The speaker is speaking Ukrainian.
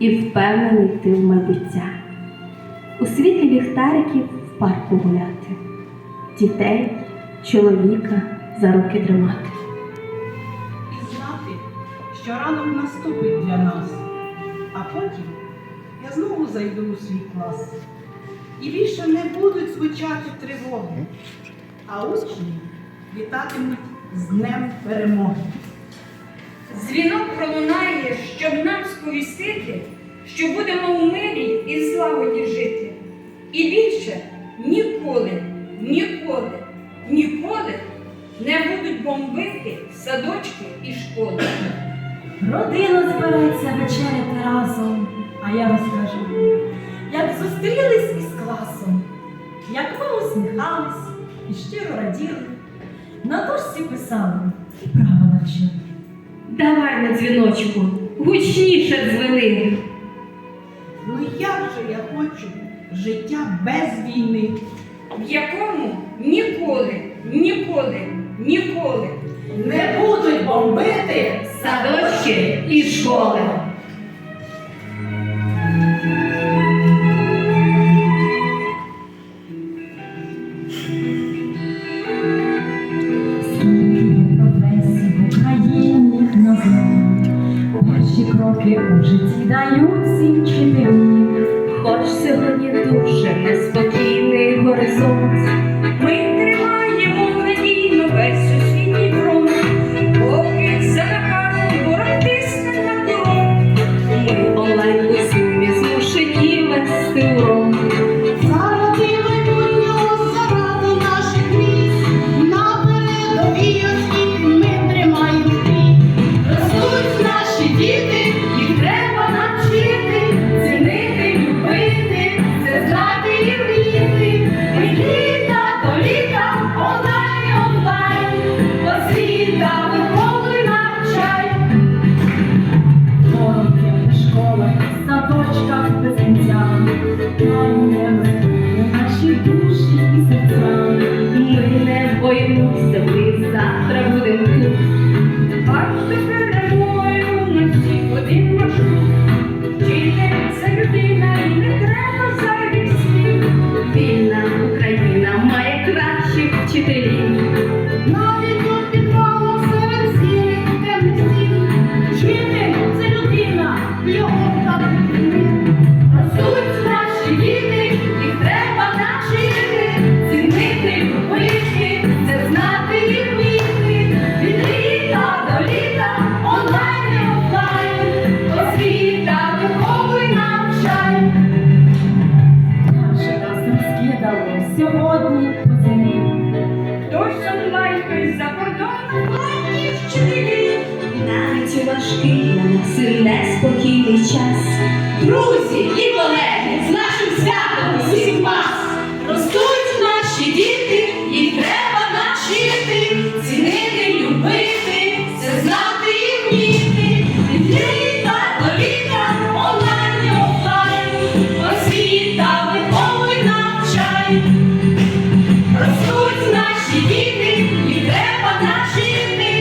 і впевнений йти в майбуття. У світлі ліхтариків в парку гуляти, дітей, чоловіка за руки тримати. І знати, що ранок наступить для нас, а потім я знову зайду у свій клас. І більше не будуть звучати тривоги, а учні вітатимуть з Днем перемоги. Дзвінок пролунає, щоб нам сповістити, що будемо у мирі і злагоді жити. І більше ніколи, ніколи, ніколи не будуть бомбити садочки і школи. Родина збереться вечеряти разом, а я розкажу, як зустрілись із класом, як ми усміхались і щиро раділи, на дошці писали і правила вчили. Давай на дзвіночку, гучніше дзвени. Ну як же я хочу життя без війни? в якому ніколи, ніколи, ніколи Не будуть бомбити Садочки і школи. Перші кроки у житті дають всі вчителі. Хоч сьогодні дуже неспокійний горизонт, Ми тримаємо надійно весь освітній фронт, поки за ворог на корон. ми онлайн боїмося, ми завтра будемо сьогодні по землі. Хтось онлайн, хтось за кордоном, платні вчителі. Навіть важкий сильне нас неспокійний час. І треба наші.